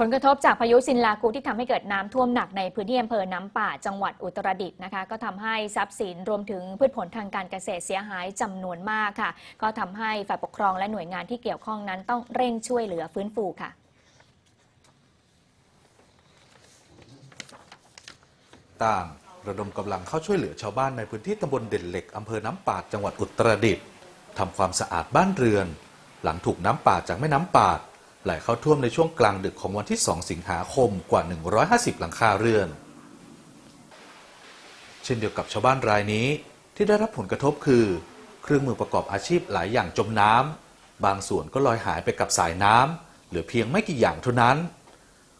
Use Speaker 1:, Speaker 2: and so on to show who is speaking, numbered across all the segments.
Speaker 1: ผลกระทบจากพายุซินลากูที่ทำให้เกิดน้ำท่วมหนักในพื้นที่อำเภอน้ำป่าจังหวัดอุตรดิตถ์นะคะ ก็ทำให้ทรัพย์สินรวมถึงพืชผลทางการเกษตรเสียหายจำนวนมากค่ะ ก็ทำให้ฝ่ายปกครองและหน่วยงานที่เกี่ยวข้องนั้นต้องเร่งช่วยเหลือฟื้นฟูค่ะ
Speaker 2: ต่างระดมกำลังเข้าช่วยเหลือชาวบ้านในพื้นที่ตำบลเด่นเหล็กอำเภอน้ำปาจังหวัดอุตรดิตถ์ทำความสะอาดบ้านเรือน หลังถูกน้ำป่าจากแม่น้ำป่า ไหลเข้าท่วมในช่วงกลางดึกของวันที่ 2 สิงหาคมกว่า 150 หลังคาเรือน เช่นเดียวกับชาวบ้านรายนี้ที่ได้รับผลกระทบคือ เครื่องมือประกอบอาชีพหลายอย่างจมน้ำบางส่วนก็ลอยหายไปกับสายน้ำเหลือเพียงไม่กี่อย่างเท่านั้น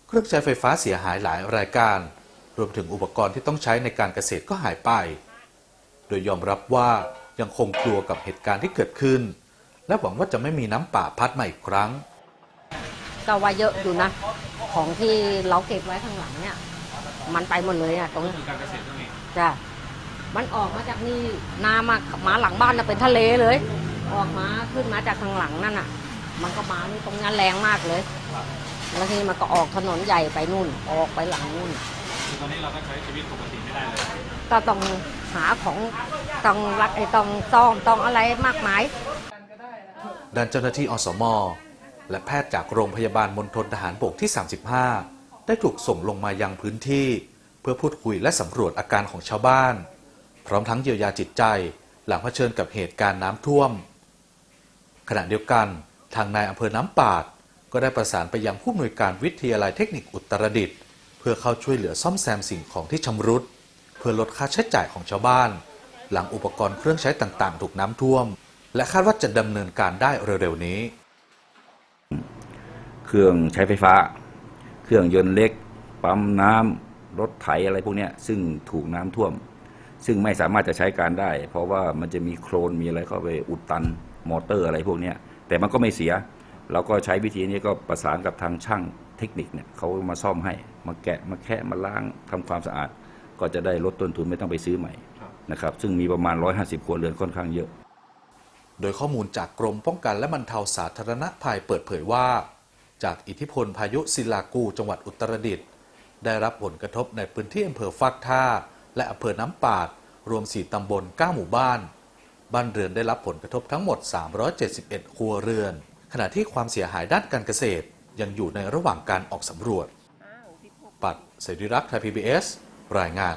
Speaker 2: เครื่องใช้ไฟฟ้าเสียหายหลายรายการ รวมถึงอุปกรณ์ที่ต้องใช้ในการเกษตรก็หายไป โดยยอมรับว่ายังคงกลัวกับเหตุการณ์ที่เกิดขึ้น และหวังว่าจะไม่มีน้ำป่าพัดมาอีกครั้ง
Speaker 3: ก็ว่าเยอะอยู่นะ ของที่เราเก็บไว้ข้างหลังเนี่ย มันไปหมดเลยอะตรงนี้การเกษตรตรงนี้จ้ะมันออกมาจากนี่นามามาหลังบ้านน่ะเป็นทะเลเลย ออกมาขึ้นมาจากข้างหลังนั่นน่ะ มันก็มานี่ตรงนั้นแรงมากเลย แล้วทีนี้มันก็ออกถนนใหญ่ไปนู่น ออกไปหลังนู่น
Speaker 4: ตอนนี้เราก็ใช้ชีวิตปกติไม่ได้เลย
Speaker 3: ก็ต้องหาของต้องรักไอ้ต้องซ่อมต้องอะไรมากมาย
Speaker 2: ด้านเจ้าหน้าที่อสม และแพทย์จากโรงพยาบาลมณฑลทหารบกที่ 35 ได้ถูกส่งลงมายังพื้นที่ เพื่อพูดคุยและสำรวจอาการของชาวบ้าน พร้อมทั้งเยียวยาจิตใจ หลังเผชิญกับเหตุการณ์น้ำท่วม ขณะเดียวกัน ทางนายอำเภอน้ำปาด ก็ได้ประสานไปยังผู้อำนวยการวิทยาลัยเทคนิคอุตรดิตถ์เพื่อเข้าช่วยเหลือซ่อมแซมสิ่งของที่ชำรุด เพื่อลดค่าใช้จ่ายของชาวบ้าน หลังอุปกรณ์เครื่องใช้ต่างๆ ถูกน้ำท่วม และคาดว่าจะดำเนินการได้เร็วๆนี้
Speaker 5: เครื่องใช้ไฟฟ้า เครื่องยนต์เล็ก ปั๊มน้ำรถไถอะไรพวกเนี้ยซึ่งถูกน้ำท่วม ซึ่งไม่สามารถจะใช้การได้ เพราะว่ามันจะมีโคลนมีอะไรเข้าไปอุดตันมอเตอร์อะไรพวกเนี้ยแต่มันก็ไม่เสีย เราก็ใช้วิธีนี้ก็ประสานกับทางช่างเทคนิคเนี่ยเขามาซ่อมให้มาแกะมาแคะมาล้างทำความสะอาด ก็จะได้ลดต้นทุนไม่ต้องไปซื้อใหม่นะครับซึ่งมีประมาณ 150ครัวเรือนค่อนข้างเยอะ
Speaker 2: โดยข้อมูลจากกรมป้องกันและบรรเทาสาธารณภัยเปิดเผยว่า จากอิทธิพลพายุซิลากูจังหวัดอุตรดิตถ์ได้รับผลกระทบในพื้นที่อำเภอฟักท่า และอำเภอน้ำปาด รวม 4 ตำบล 9 หมู่บ้าน บ้านเรือนได้รับผลกระทบทั้งหมด 371 ครัวเรือน ขณะที่ความเสียหายด้านการเกษตร ยังอยู่ในระหว่างการออกสำรวจ ปัดเสรีรักษ์ไทยพีบีรายงาน